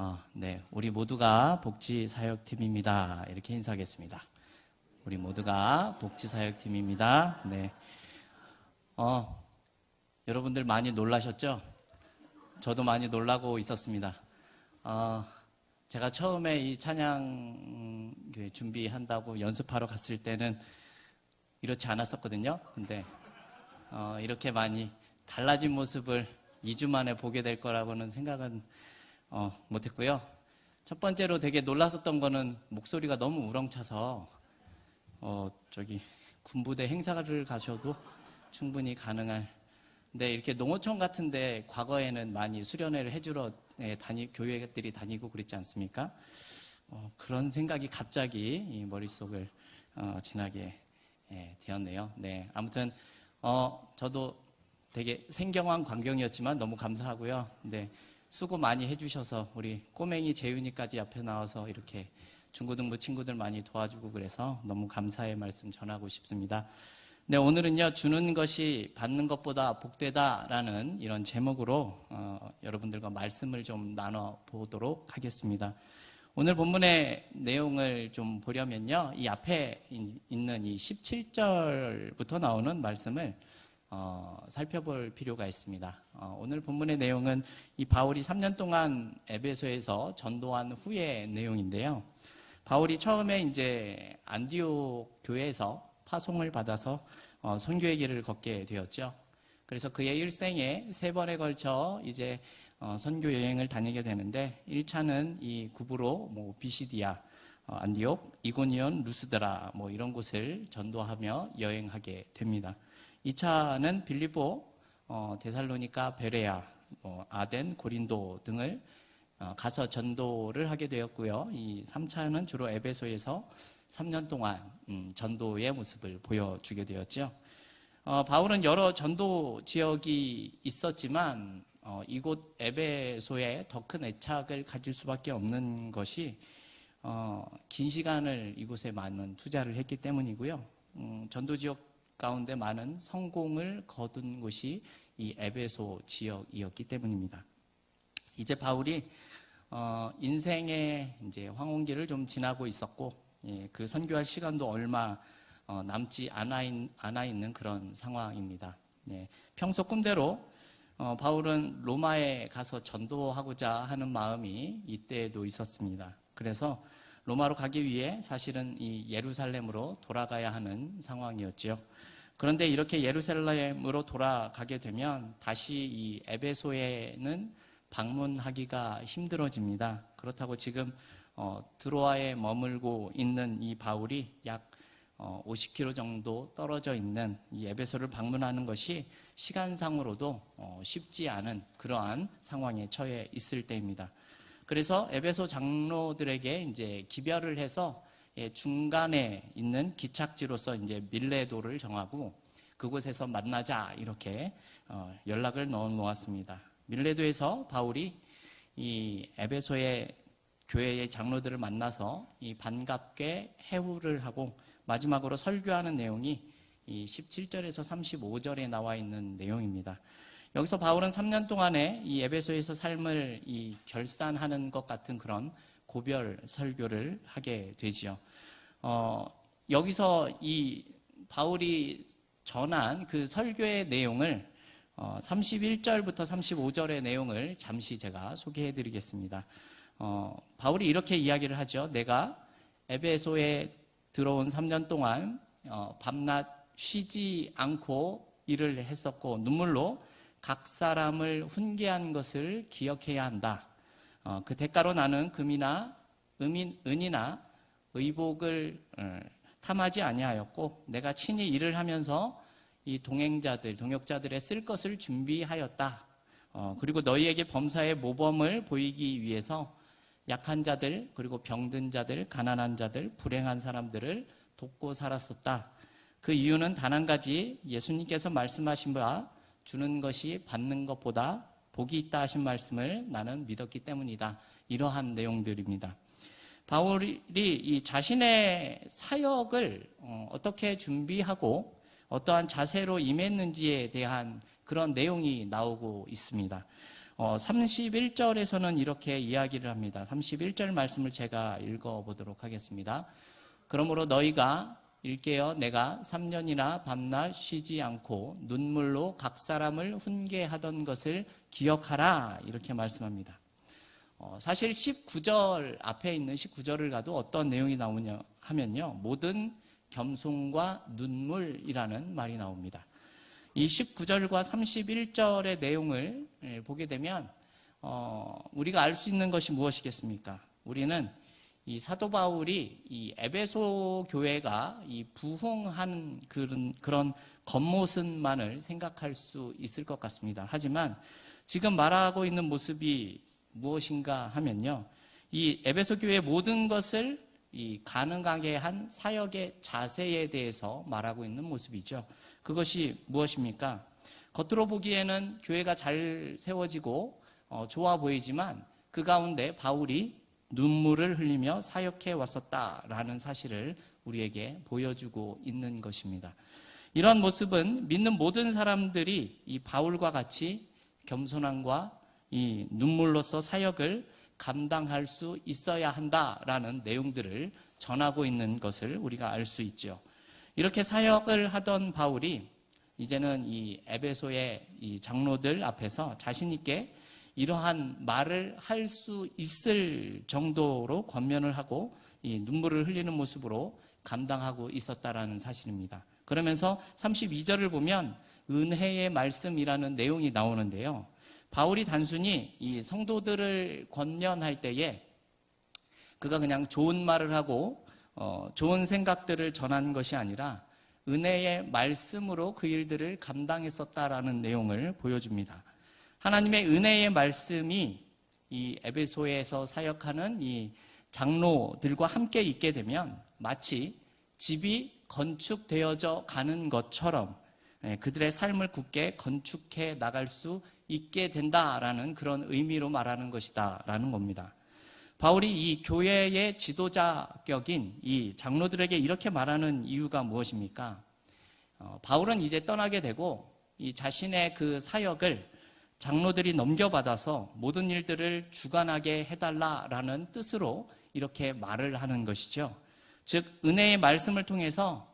어, 네, 우리 모두가 복지사역팀입니다. 이렇게 인사하겠습니다. 우리 모두가 복지사역팀입니다. 네. 어, 여러분들 많이 놀라셨죠? 저도 많이 놀라고 있었습니다. 어, 제가 처음에 이 찬양 음, 그 준비한다고 연습하러 갔을 때는 이렇지 않았었거든요. 근데 어, 이렇게 많이 달라진 모습을 2주 만에 보게 될 거라고는 생각은 어, 못했고요. 첫 번째로 되게 놀랐었던 거는 목소리가 너무 우렁차서 어, 저기 군부대 행사를 가셔도 충분히 가능할. 근데 이렇게 농어촌 같은데 과거에는 많이 수련회를 해주러 예, 다니, 교회들이 다니고 그랬지 않습니까? 어, 그런 생각이 갑자기 이 머릿속을 어, 지나게 예, 되었네요. 네, 아무튼 어, 저도 되게 생경한 광경이었지만 너무 감사하고요. 네, 수고 많이 해주셔서 우리 꼬맹이 재윤이까지 앞에 나와서 이렇게 중고등부 친구들 많이 도와주고 그래서 너무 감사의 말씀 전하고 싶습니다. 네, 오늘은요, 주는 것이 받는 것보다 복되다라는 이런 제목으로 어, 여러분들과 말씀을 좀 나눠보도록 하겠습니다. 오늘 본문의 내용을 좀 보려면요, 이 앞에 인- 있는 이 17절부터 나오는 말씀을 어, 살펴볼 필요가 있습니다. 어, 오늘 본문의 내용은 이 바울이 3년 동안 에베소에서 전도한 후의 내용인데요. 바울이 처음에 이제 안디옥 교회에서 파송을 받아서 어, 선교의 길을 걷게 되었죠. 그래서 그의 일생에 세 번에 걸쳐 이제 어, 선교 여행을 다니게 되는데 1차는 이 구브로, 뭐 비시디아, 어, 안디옥, 이고니온, 루스드라 뭐 이런 곳을 전도하며 여행하게 됩니다. 2차는 빌리보, 어, 데살로니카, 베레아, 뭐 아덴, 고린도 등을 어, 가서 전도를 하게 되었고요. 이 3차는 주로 에베소에서 3년 동안 음, 전도의 모습을 보여주게 되었죠. 어, 바울은 여러 전도 지역이 있었지만 어, 이곳 에베소에 더 큰 애착을 가질 수밖에 없는 것이 어, 긴 시간을 이곳에 많은 투자를 했기 때문이고요. 음, 전도 지역 가운데 많은 성공을 거둔 곳이 이 에베소 지역이었기 때문입니다. 이제 바울이 어, 인생의 이제 황혼기를 좀 지나고 있었고 예, 그 선교할 시간도 얼마 어, 남지 않아, 있, 않아 있는 그런 상황입니다. 예, 평소 꿈대로 어, 바울은 로마에 가서 전도하고자 하는 마음이 이때에도 있었습니다. 그래서 로마로 가기 위해 사실은 이 예루살렘으로 돌아가야 하는 상황이었지요. 그런데 이렇게 예루살렘으로 돌아가게 되면 다시 이 에베소에는 방문하기가 힘들어집니다. 그렇다고 지금 어, 드로아에 머물고 있는 이 바울이 약 어, 50km 정도 떨어져 있는 이 에베소를 방문하는 것이 시간상으로도 어, 쉽지 않은 그러한 상황에 처해 있을 때입니다. 그래서 에베소 장로들에게 이제 기별을 해서 예, 중간에 있는 기착지로서 이제 밀레도를 정하고 그곳에서 만나자 이렇게 어, 연락을 넣어 놓았습니다. 밀레도에서 바울이 이 에베소의 교회의 장로들을 만나서 이 반갑게 해후를 하고 마지막으로 설교하는 내용이 이 17절에서 35절에 나와 있는 내용입니다. 여기서 바울은 3년 동안에 이 에베소에서 삶을 이 결산하는 것 같은 그런 고별 설교를 하게 되지요. 어, 여기서 이 바울이 전한 그 설교의 내용을 어, 31절부터 35절의 내용을 잠시 제가 소개해 드리겠습니다. 어, 바울이 이렇게 이야기를 하죠. 내가 에베소에 들어온 3년 동안 어, 밤낮 쉬지 않고 일을 했었고 눈물로 각 사람을 훈계한 것을 기억해야 한다. 어, 그 대가로 나는 금이나 음인, 은이나 의복을 어, 탐하지 아니하였고 내가 친히 일을 하면서 이 동행자들, 동역자들의 쓸 것을 준비하였다. 어, 그리고 너희에게 범사의 모범을 보이기 위해서 약한 자들, 그리고 병든 자들, 가난한 자들, 불행한 사람들을 돕고 살았었다. 그 이유는 단 한 가지 예수님께서 말씀하신 바 주는 것이 받는 것보다 복이 있다 하신 말씀을 나는 믿었기 때문이다. 이러한 내용들입니다. 바울이 이 자신의 사역을 어, 어떻게 준비하고 어떠한 자세로 임했는지에 대한 그런 내용이 나오고 있습니다. 어, 31절에서는 이렇게 이야기를 합니다. 31절 말씀을 제가 읽어보도록 하겠습니다. 그러므로 너희가 일깨어 내가 3년이나 밤낮 쉬지 않고 눈물로 각 사람을 훈계하던 것을 기억하라 이렇게 말씀합니다. 어, 사실 19절 앞에 있는 19절을 가도 어떤 내용이 나오냐 하면요. 모든 겸손과 눈물이라는 말이 나옵니다. 이 19절과 31절의 내용을 예, 보게 되면 어, 우리가 알 수 있는 것이 무엇이겠습니까? 우리는 이 사도 바울이 이 에베소 교회가 이 부흥한 그런, 그런 겉모습만을 생각할 수 있을 것 같습니다. 하지만 지금 말하고 있는 모습이 무엇인가 하면요. 이 에베소 교회의 모든 것을 이 가능하게 한 사역의 자세에 대해서 말하고 있는 모습이죠. 그것이 무엇입니까? 겉으로 보기에는 교회가 잘 세워지고 어, 좋아 보이지만 그 가운데 바울이 눈물을 흘리며 사역해 왔었다라는 사실을 우리에게 보여주고 있는 것입니다. 이런 모습은 믿는 모든 사람들이 이 바울과 같이 겸손함과 이 눈물로서 사역을 감당할 수 있어야 한다라는 내용들을 전하고 있는 것을 우리가 알 수 있죠. 이렇게 사역을 하던 바울이 이제는 이 에베소의 이 장로들 앞에서 자신 있게 이러한 말을 할 수 있을 정도로 권면을 하고 이 눈물을 흘리는 모습으로 감당하고 있었다라는 사실입니다. 그러면서 32절을 보면 은혜의 말씀이라는 내용이 나오는데요. 바울이 단순히 이 성도들을 권면할 때에 그가 그냥 좋은 말을 하고 어, 좋은 생각들을 전하는 것이 아니라 은혜의 말씀으로 그 일들을 감당했었다라는 내용을 보여줍니다. 하나님의 은혜의 말씀이 이 에베소에서 사역하는 이 장로들과 함께 있게 되면 마치 집이 건축되어져 가는 것처럼 예, 그들의 삶을 굳게 건축해 나갈 수 있게 된다라는 그런 의미로 말하는 것이다라는 겁니다. 바울이 이 교회의 지도자격인 이 장로들에게 이렇게 말하는 이유가 무엇입니까? 어, 바울은 이제 떠나게 되고 이 자신의 그 사역을 장로들이 넘겨받아서 모든 일들을 주관하게 해달라라는 뜻으로 이렇게 말을 하는 것이죠. 즉, 은혜의 말씀을 통해서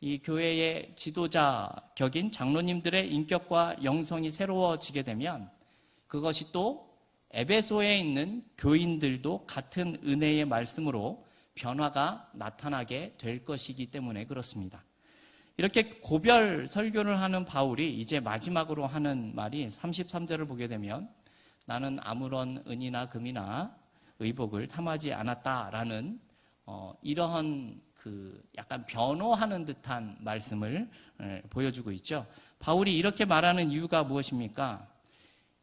이 교회의 지도자 격인 장로님들의 인격과 영성이 새로워지게 되면 그것이 또 에베소에 있는 교인들도 같은 은혜의 말씀으로 변화가 나타나게 될 것이기 때문에 그렇습니다. 이렇게 고별 설교를 하는 바울이 이제 마지막으로 하는 말이 33절을 보게 되면 나는 아무런 은이나 금이나 의복을 탐하지 않았다라는 어, 이러한 그 약간 변호하는 듯한 말씀을 보여주고 있죠. 바울이 이렇게 말하는 이유가 무엇입니까?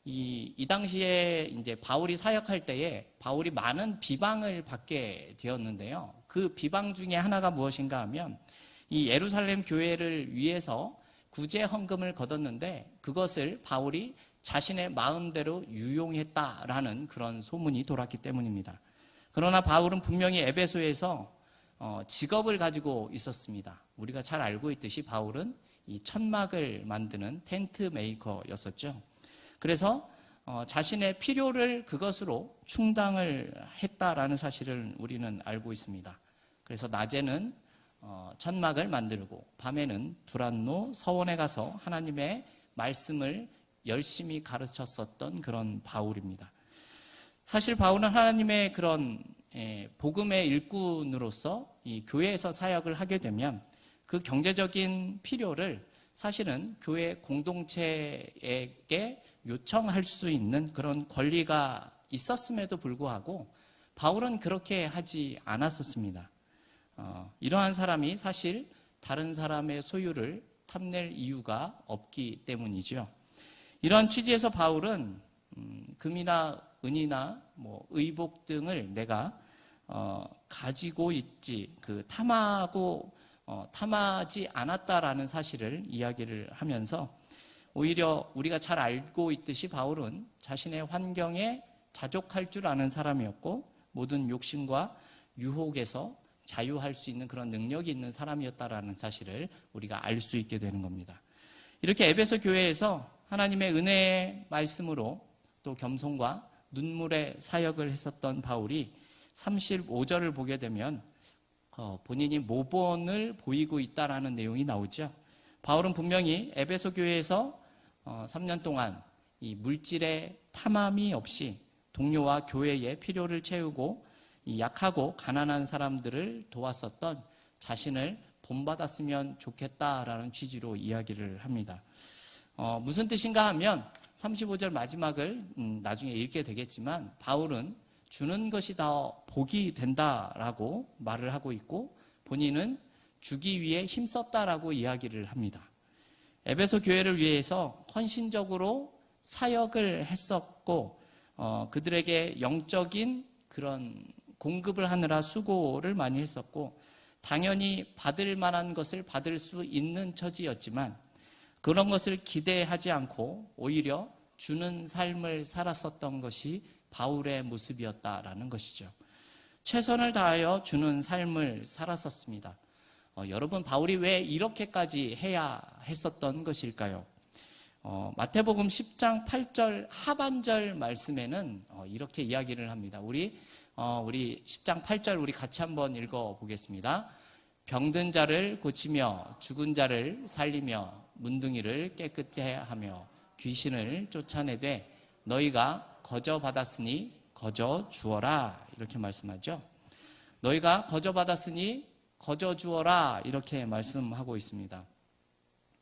이, 이 당시에 이제 바울이 사역할 때에 바울이 많은 비방을 받게 되었는데요. 그 비방 중에 하나가 무엇인가 하면 이 예루살렘 교회를 위해서 구제 헌금을 거뒀는데 그것을 바울이 자신의 마음대로 유용했다라는 그런 소문이 돌았기 때문입니다. 그러나 바울은 분명히 에베소에서 어, 직업을 가지고 있었습니다. 우리가 잘 알고 있듯이 바울은 이 천막을 만드는 텐트 메이커였었죠. 그래서 어, 자신의 필요를 그것으로 충당을 했다라는 사실을 우리는 알고 있습니다. 그래서 낮에는 어, 천막을 만들고 밤에는 두란노 서원에 가서 하나님의 말씀을 열심히 가르쳤었던 그런 바울입니다. 사실 바울은 하나님의 그런 예, 복음의 일꾼으로서 이 교회에서 사역을 하게 되면 그 경제적인 필요를 사실은 교회 공동체에게 요청할 수 있는 그런 권리가 있었음에도 불구하고 바울은 그렇게 하지 않았었습니다. 어, 이러한 사람이 사실 다른 사람의 소유를 탐낼 이유가 없기 때문이죠. 이러한 취지에서 바울은 음, 금이나 은이나 뭐 의복 등을 내가 어, 가지고 있지 그 탐하고 어, 탐하지 않았다라는 사실을 이야기를 하면서 오히려 우리가 잘 알고 있듯이 바울은 자신의 환경에 자족할 줄 아는 사람이었고 모든 욕심과 유혹에서 자유할 수 있는 그런 능력이 있는 사람이었다라는 사실을 우리가 알 수 있게 되는 겁니다. 이렇게 에베소 교회에서 하나님의 은혜의 말씀으로 또또 겸손과 눈물의 사역을 했었던 바울이 35절을 보게 되면 어, 본인이 모본을 보이고 있다라는 내용이 나오죠. 바울은 분명히 에베소 교회에서 어, 3년 동안 이 물질의 탐함이 없이 동료와 교회의 필요를 채우고 이 약하고 가난한 사람들을 도왔었던 자신을 본받았으면 좋겠다라는 취지로 이야기를 합니다. 어, 무슨 뜻인가 하면 35절 마지막을 음, 나중에 읽게 되겠지만 바울은 주는 것이 더 복이 된다라고 말을 하고 있고 본인은 주기 위해 힘썼다라고 이야기를 합니다. 에베소 교회를 위해서 헌신적으로 사역을 했었고 어, 그들에게 영적인 그런 공급을 하느라 수고를 많이 했었고 당연히 받을 만한 것을 받을 수 있는 처지였지만 그런 것을 기대하지 않고 오히려 주는 삶을 살았었던 것이 바울의 모습이었다라는 것이죠. 최선을 다하여 주는 삶을 살았었습니다. 어, 여러분, 바울이 왜 이렇게까지 해야 했었던 것일까요? 어, 마태복음 10장 8절 하반절 말씀에는 어, 이렇게 이야기를 합니다. 우리 어, 우리 10장 8절 우리 같이 한번 읽어 보겠습니다. 병든 자를 고치며 죽은 자를 살리며 문둥이를 깨끗해 하며 귀신을 쫓아내되 너희가 거저 받았으니 거저 주어라 이렇게 말씀하죠. 너희가 거저 받았으니 거저 주어라 이렇게 말씀하고 있습니다.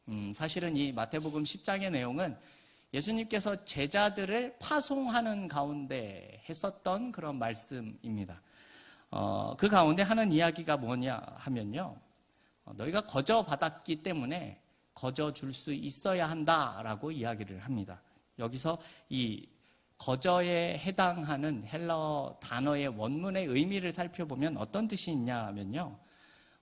음, 사실은 이 마태복음 10장의 내용은 예수님께서 제자들을 파송하는 가운데 했었던 그런 말씀입니다. 어, 그 가운데 하는 이야기가 뭐냐 하면요. 어, 너희가 거저 받았기 때문에 거저 줄 수 있어야 한다라고 이야기를 합니다. 여기서 이 거저에 해당하는 헬러 단어의 원문의 의미를 살펴보면 어떤 뜻이 있냐 하면요.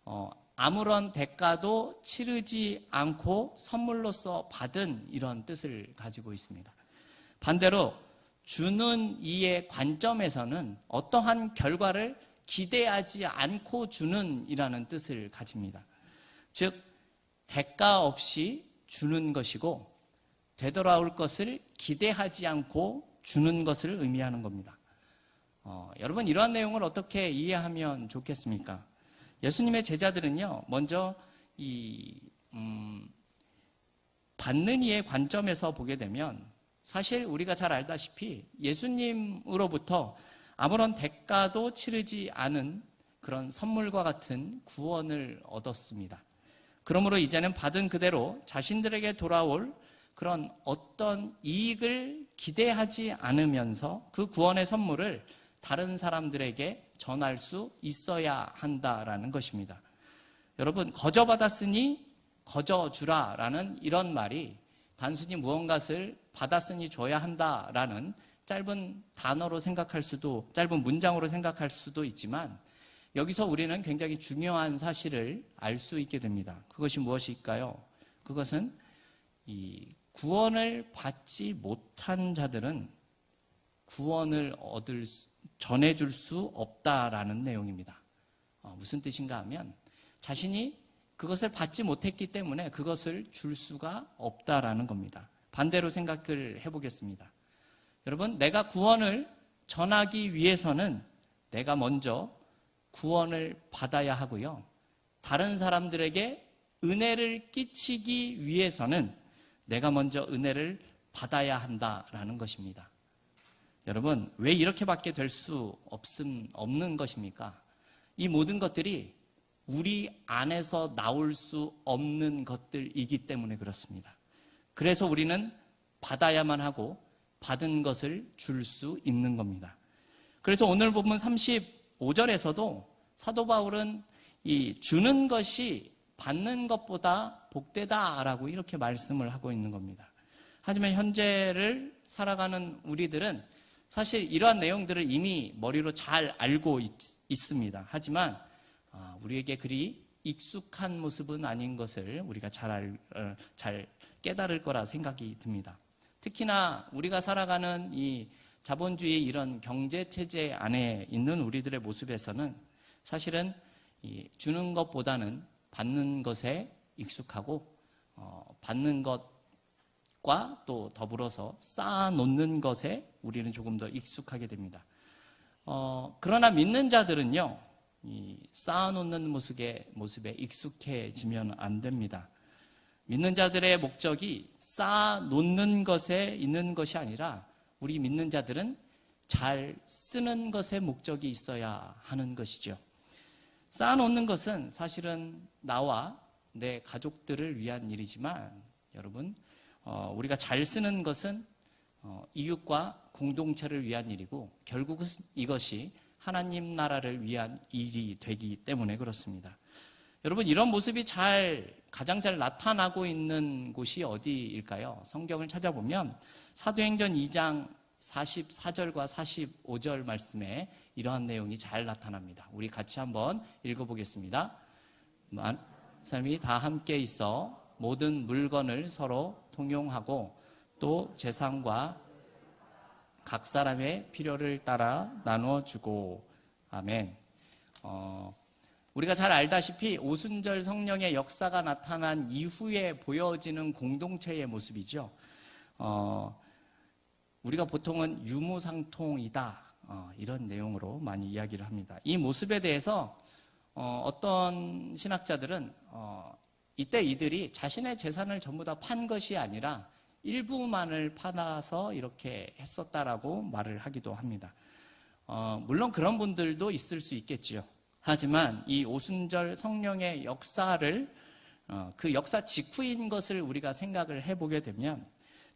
어, 아무런 대가도 치르지 않고 선물로서 받은 이런 뜻을 가지고 있습니다. 반대로 주는 이의 관점에서는 어떠한 결과를 기대하지 않고 주는 이라는 뜻을 가집니다. 즉, 대가 없이 주는 것이고 되돌아올 것을 기대하지 않고 주는 것을 의미하는 겁니다. 어, 여러분 이러한 내용을 어떻게 이해하면 좋겠습니까? 예수님의 제자들은요, 먼저 이 음, 받는 이의 관점에서 보게 되면 사실 우리가 잘 알다시피 예수님으로부터 아무런 대가도 치르지 않은 그런 선물과 같은 구원을 얻었습니다. 그러므로 이제는 받은 그대로 자신들에게 돌아올 그런 어떤 이익을 기대하지 않으면서 그 구원의 선물을 다른 사람들에게 전할 수 있어야 한다라는 것입니다. 여러분, 거저 받았으니 거저 주라라는 이런 말이 단순히 무언가를 받았으니 줘야 한다라는 짧은 단어로 생각할 수도, 짧은 문장으로 생각할 수도 있지만 여기서 우리는 굉장히 중요한 사실을 알 수 있게 됩니다. 그것이 무엇일까요? 그것은 이 구원을 받지 못한 자들은 구원을 얻을 수, 전해줄 수 없다라는 내용입니다. 어, 무슨 뜻인가 하면 자신이 그것을 받지 못했기 때문에 그것을 줄 수가 없다라는 겁니다. 반대로 생각을 해보겠습니다. 여러분, 내가 구원을 전하기 위해서는 내가 먼저 구원을 받아야 하고요. 다른 사람들에게 은혜를 끼치기 위해서는 내가 먼저 은혜를 받아야 한다라는 것입니다. 여러분, 왜 이렇게밖에 될수 없는 것입니까? 이 모든 것들이 우리 안에서 나올 수 없는 것들이기 때문에 그렇습니다. 그래서 우리는 받아야만 하고 받은 것을 줄 수 있는 겁니다. 그래서 오늘 보면 35절에서도 사도 바울은 이 주는 것이 받는 것보다 복되다라고 이렇게 말씀을 하고 있는 겁니다. 하지만 현재를 살아가는 우리들은 사실 이러한 내용들을 이미 머리로 잘 알고 있, 습니다 하지만 아, 우리에게 그리 익숙한 모습은 아닌 것을 우리가 잘, 알, 어, 잘 깨달을 거라 생각이 듭니다. 특히나 우리가 살아가는 이 자본주의 이런 경제 체제 안에 있는 우리들의 모습에서는 사실은 주는 것보다는 받는 것에 익숙하고 어, 받는 것 과또 더불어서 쌓아놓는 것에 우리는 조금 더 익숙하게 됩니다. 어, 그러나 믿는 자들은요, 이 쌓아놓는 모습에, 모습에 익숙해지면 안 됩니다. 믿는 자들의 목적이 쌓아놓는 것에 있는 것이 아니라 우리 믿는 자들은 잘 쓰는 것에 목적이 있어야 하는 것이죠. 쌓아놓는 것은 사실은 나와 내 가족들을 위한 일이지만 여러분 어, 우리가 잘 쓰는 것은 어, 이웃과 공동체를 위한 일이고 결국은 이것이 하나님 나라를 위한 일이 되기 때문에 그렇습니다. 여러분 이런 모습이 잘 가장 잘 나타나고 있는 곳이 어디일까요? 성경을 찾아보면 사도행전 2장 44절과 45절 말씀에 이러한 내용이 잘 나타납니다. 우리 같이 한번 읽어보겠습니다. 삶이 다 함께 있어 모든 물건을 서로 통용하고 또 재산과 각 사람의 필요를 따라 나누어 주고 아멘. 어, 우리가 잘 알다시피 오순절 성령의 역사가 나타난 이후에 보여지는 공동체의 모습이죠. 어, 우리가 보통은 유무상통이다 어, 이런 내용으로 많이 이야기를 합니다. 이 모습에 대해서 어, 떤 신학자들은 어, 이때 이들이 자신의 재산을 전부 다 판 것이 아니라 일부만을 팔아서 이렇게 했었다라고 말을 하기도 합니다. 어, 물론 그런 분들도 있을 수 있겠지요. 하지만 이 오순절 성령의 역사를 어, 그 역사 직후인 것을 우리가 생각을 해보게 되면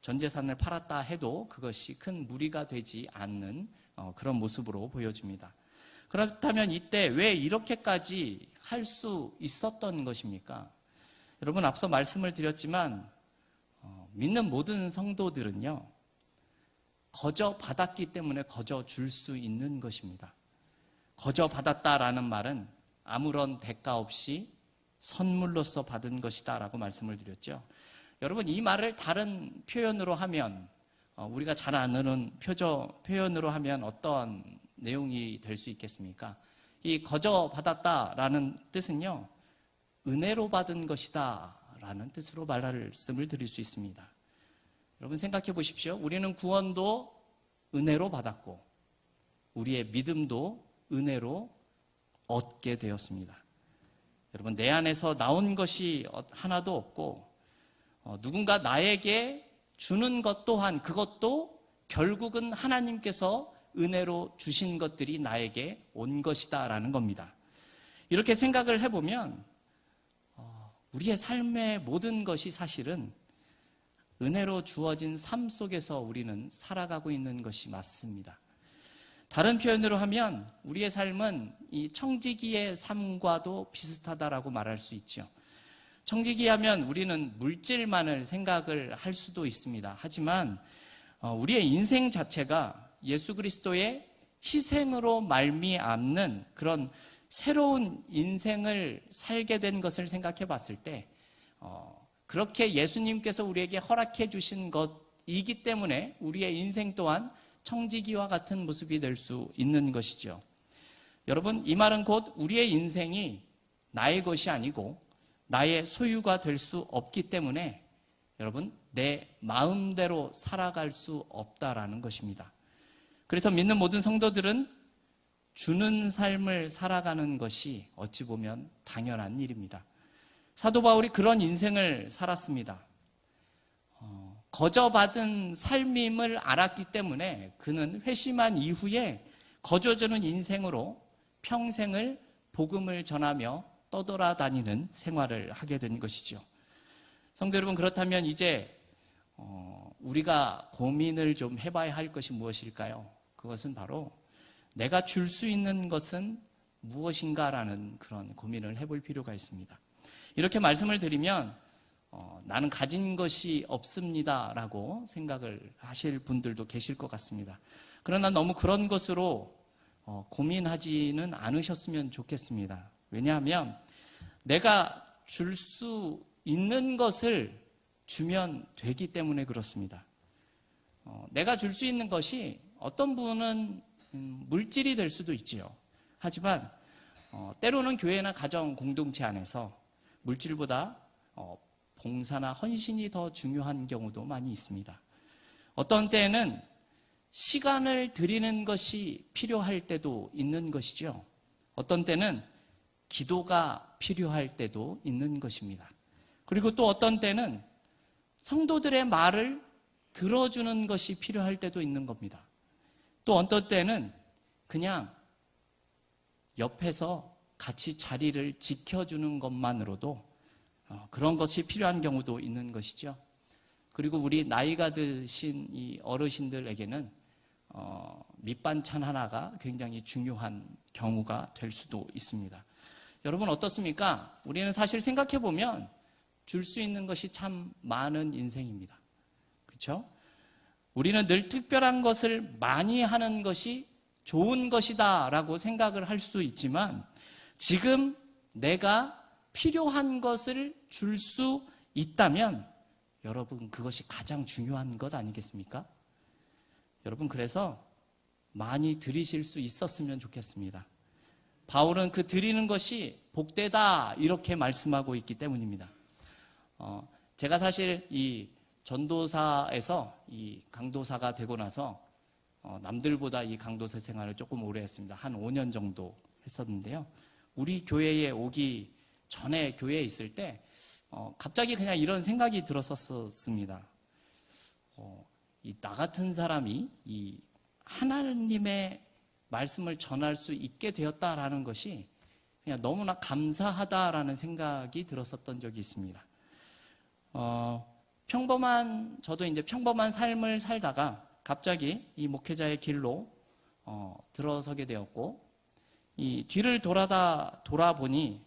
전 재산을 팔았다 해도 그것이 큰 무리가 되지 않는 어, 그런 모습으로 보여집니다. 그렇다면 이때 왜 이렇게까지 할 수 있었던 것입니까? 여러분 앞서 말씀을 드렸지만 어, 믿는 모든 성도들은요 거저 받았기 때문에 거저 줄 수 있는 것입니다. 거저 받았다라는 말은 아무런 대가 없이 선물로서 받은 것이다라고 말씀을 드렸죠. 여러분 이 말을 다른 표현으로 하면 어, 우리가 잘 아는 표저, 표현으로 하면 어떤 내용이 될 수 있겠습니까? 이 거저 받았다라는 뜻은요 은혜로 받은 것이다 라는 뜻으로 말씀을 드릴 수 있습니다. 여러분 생각해 보십시오. 우리는 구원도 은혜로 받았고 우리의 믿음도 은혜로 얻게 되었습니다. 여러분 내 안에서 나온 것이 하나도 없고 어, 누군가 나에게 주는 것 또한 그것도 결국은 하나님께서 은혜로 주신 것들이 나에게 온 것이다라는 겁니다. 이렇게 생각을 해보면 우리의 삶의 모든 것이 사실은 은혜로 주어진 삶 속에서 우리는 살아가고 있는 것이 맞습니다. 다른 표현으로 하면 우리의 삶은 이 청지기의 삶과도 비슷하다라고 말할 수 있죠. 청지기 하면 우리는 물질만을 생각을 할 수도 있습니다. 하지만 어, 우리의 인생 자체가 예수 그리스도의 희생으로 말미암는 그런 새로운 인생을 살게 된 것을 생각해 봤을 때, 어, 그렇게 예수님께서 우리에게 허락해 주신 것이기 때문에 우리의 인생 또한 청지기와 같은 모습이 될 수 있는 것이죠. 여러분, 이 말은 곧 우리의 인생이 나의 것이 아니고 나의 소유가 될 수 없기 때문에 여러분, 내 마음대로 살아갈 수 없다라는 것입니다. 그래서 믿는 모든 성도들은 주는 삶을 살아가는 것이 어찌 보면 당연한 일입니다. 사도 바울이 그런 인생을 살았습니다. 어, 거저받은 삶임을 알았기 때문에 그는 회심한 이후에 거저주는 인생으로 평생을 복음을 전하며 떠돌아다니는 생활을 하게 된 것이죠. 성도 여러분 그렇다면 이제 어, 우리가 고민을 좀 해봐야 할 것이 무엇일까요? 그것은 바로 내가 줄 수 있는 것은 무엇인가라는 그런 고민을 해볼 필요가 있습니다. 이렇게 말씀을 드리면 어, 나는 가진 것이 없습니다라고 생각을 하실 분들도 계실 것 같습니다. 그러나 너무 그런 것으로 어, 고민하지는 않으셨으면 좋겠습니다. 왜냐하면 내가 줄 수 있는 것을 주면 되기 때문에 그렇습니다. 어, 내가 줄 수 있는 것이 어떤 분은 음, 물질이 될 수도 있지요. 하지만 어, 때로는 교회나 가정 공동체 안에서 물질보다 어, 봉사나 헌신이 더 중요한 경우도 많이 있습니다. 어떤 때에는 시간을 드리는 것이 필요할 때도 있는 것이죠. 어떤 때는 기도가 필요할 때도 있는 것입니다. 그리고 또 어떤 때는 성도들의 말을 들어주는 것이 필요할 때도 있는 겁니다. 또 어떤 때는 그냥 옆에서 같이 자리를 지켜주는 것만으로도 어, 그런 것이 필요한 경우도 있는 것이죠. 그리고 우리 나이가 드신 이 어르신들에게는 어, 밑반찬 하나가 굉장히 중요한 경우가 될 수도 있습니다. 여러분 어떻습니까? 우리는 사실 생각해 보면 줄 수 있는 것이 참 많은 인생입니다. 그렇죠? 우리는 늘 특별한 것을 많이 하는 것이 좋은 것이다 라고 생각을 할 수 있지만 지금 내가 필요한 것을 줄 수 있다면 여러분 그것이 가장 중요한 것 아니겠습니까? 여러분 그래서 많이 드리실 수 있었으면 좋겠습니다. 바울은 그 드리는 것이 복되다 이렇게 말씀하고 있기 때문입니다. 어, 제가 사실 이 전도사에서 이 강도사가 되고 나서 어, 남들보다 이 강도사 생활을 조금 오래 했습니다. 한 5년 정도 했었는데요. 우리 교회에 오기 전에 교회에 있을 때 어, 갑자기 그냥 이런 생각이 들었었습니다. 어, 나 같은 사람이 이 하나님의 말씀을 전할 수 있게 되었다라는 것이 그냥 너무나 감사하다라는 생각이 들었었던 적이 있습니다. 어, 평범한 저도 이제 평범한 삶을 살다가 갑자기 이 목회자의 길로 어, 들어서게 되었고 이 뒤를 돌아다 돌아보니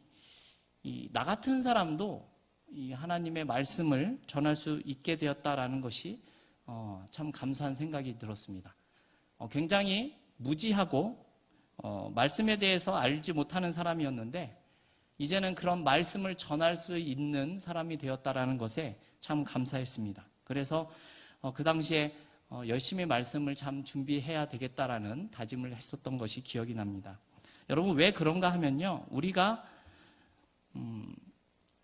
이 나 같은 사람도 이 하나님의 말씀을 전할 수 있게 되었다라는 것이 어, 참 감사한 생각이 들었습니다. 어, 굉장히 무지하고 어, 말씀에 대해서 알지 못하는 사람이었는데 이제는 그런 말씀을 전할 수 있는 사람이 되었다라는 것에 참 감사했습니다. 그래서 어, 그 당시에 어, 열심히 말씀을 참 준비해야 되겠다라는 다짐을 했었던 것이 기억이 납니다. 여러분 왜 그런가 하면요, 우리가 음,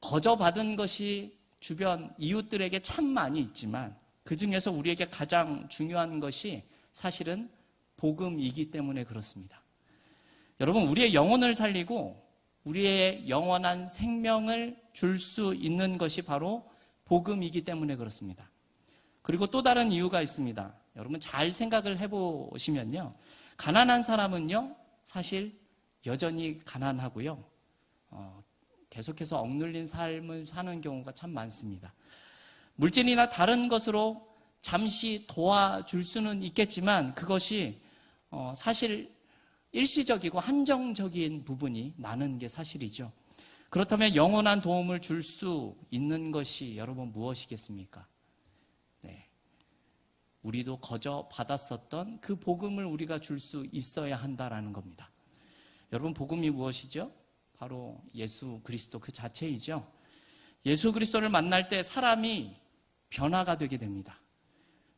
거저 받은 것이 주변 이웃들에게 참 많이 있지만 그 중에서 우리에게 가장 중요한 것이 사실은 복음이기 때문에 그렇습니다. 여러분, 우리의 영혼을 살리고 우리의 영원한 생명을 줄 수 있는 것이 바로 복음이기 때문에 그렇습니다. 그리고 또 다른 이유가 있습니다. 여러분 잘 생각을 해보시면요. 가난한 사람은요, 사실 여전히 가난하고요. 어, 계속해서 억눌린 삶을 사는 경우가 참 많습니다. 물질이나 다른 것으로 잠시 도와줄 수는 있겠지만 그것이 어, 사실 일시적이고 한정적인 부분이 많은 게 사실이죠. 그렇다면 영원한 도움을 줄 수 있는 것이 여러분 무엇이겠습니까? 네. 우리도 거저 받았었던 그 복음을 우리가 줄 수 있어야 한다라는 겁니다. 여러분 복음이 무엇이죠? 바로 예수 그리스도 그 자체이죠. 예수 그리스도를 만날 때 사람이 변화가 되게 됩니다.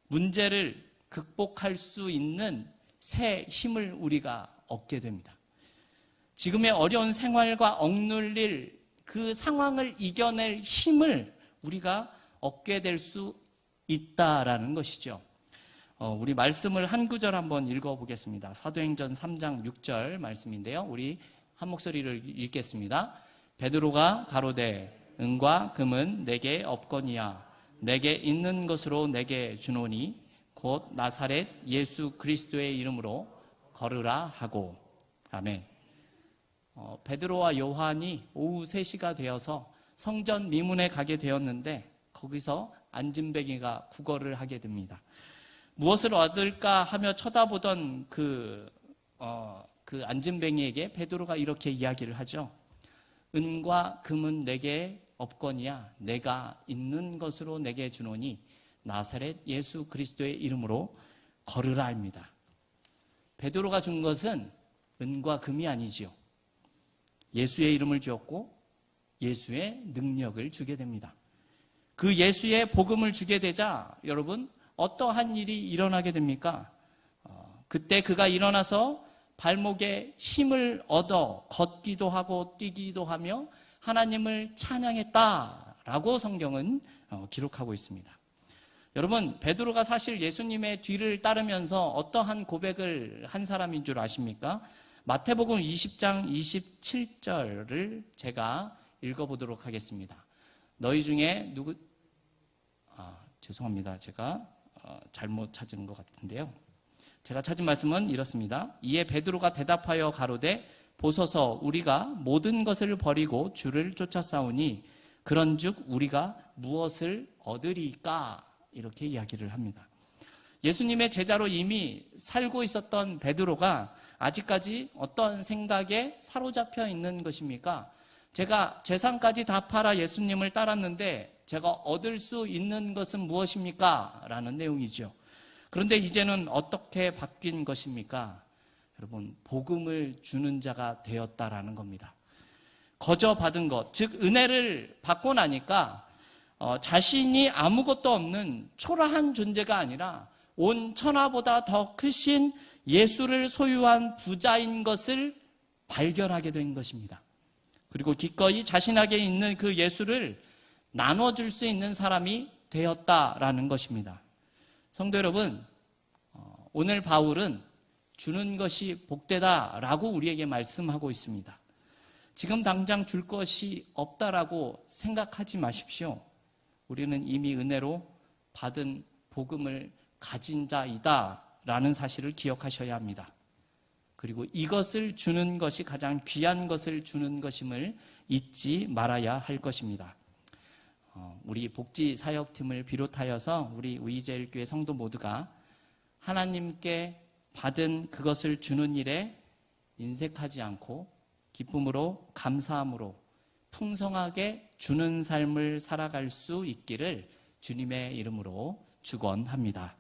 문제를 극복할 수 있는 새 힘을 우리가 얻게 됩니다. 지금의 어려운 생활과 억눌릴 그 상황을 이겨낼 힘을 우리가 얻게 될 수 있다라는 것이죠. 어, 우리 말씀을 한 구절 한번 읽어보겠습니다. 사도행전 3장 6절 말씀인데요. 우리 한 목소리를 읽겠습니다. 베드로가 가로되 은과 금은 내게 없거니와 내게 있는 것으로 내게 주노니 곧 나사렛 예수 그리스도의 이름으로 걸으라 하고 아멘. 어, 베드로와 요한이 오후 3시가 되어서 성전 미문에 가게 되었는데 거기서 안진뱅이가 구걸을 하게 됩니다. 무엇을 얻을까 하며 쳐다보던 그, 어, 그 안진뱅이에게 베드로가 이렇게 이야기를 하죠. 은과 금은 내게 없거니와 내가 있는 것으로 내게 주노니 나사렛 예수 그리스도의 이름으로 걸으라입니다. 베드로가 준 것은 은과 금이 아니지요. 예수의 이름을 주었고 예수의 능력을 주게 됩니다. 그 예수의 복음을 주게 되자 여러분 어떠한 일이 일어나게 됩니까? 어, 그때 그가 일어나서 발목에 힘을 얻어 걷기도 하고 뛰기도 하며 하나님을 찬양했다라고 라고 성경은 어, 기록하고 있습니다. 여러분, 베드로가 사실 예수님의 뒤를 따르면서 어떠한 고백을 한 사람인 줄 아십니까? 마태복음 20장 27절을 제가 읽어보도록 하겠습니다. 너희 중에 누구, 아, 죄송합니다. 제가 어, 잘못 찾은 것 같은데요. 제가 찾은 말씀은 이렇습니다. 이에 베드로가 대답하여 가로되 보소서 우리가 모든 것을 버리고 주를 쫓아 싸우니 그런즉 우리가 무엇을 얻으리까 이렇게 이야기를 합니다. 예수님의 제자로 이미 살고 있었던 베드로가 아직까지 어떤 생각에 사로잡혀 있는 것입니까? 제가 재산까지 다 팔아 예수님을 따랐는데 제가 얻을 수 있는 것은 무엇입니까? 라는 내용이죠. 그런데 이제는 어떻게 바뀐 것입니까? 여러분, 복음을 주는 자가 되었다라는 겁니다. 거저 받은 것, 즉, 은혜를 받고 나니까 어, 자신이 아무것도 없는 초라한 존재가 아니라 온 천하보다 더 크신 예수를 소유한 부자인 것을 발견하게 된 것입니다. 그리고 기꺼이 자신에게 있는 그 예수를 나눠줄 수 있는 사람이 되었다라는 것입니다. 성도 여러분, 어, 오늘 바울은 주는 것이 복되다라고 우리에게 말씀하고 있습니다. 지금 당장 줄 것이 없다라고 생각하지 마십시오. 우리는 이미 은혜로 받은 복음을 가진 자이다 라는 사실을 기억하셔야 합니다. 그리고 이것을 주는 것이 가장 귀한 것을 주는 것임을 잊지 말아야 할 것입니다. 어, 우리 복지 사역팀을 비롯하여서 우리 의제일교회 성도 모두가 하나님께 받은 그것을 주는 일에 인색하지 않고 기쁨으로 감사함으로 풍성하게 주는 삶을 살아갈 수 있기를 주님의 이름으로 축원합니다.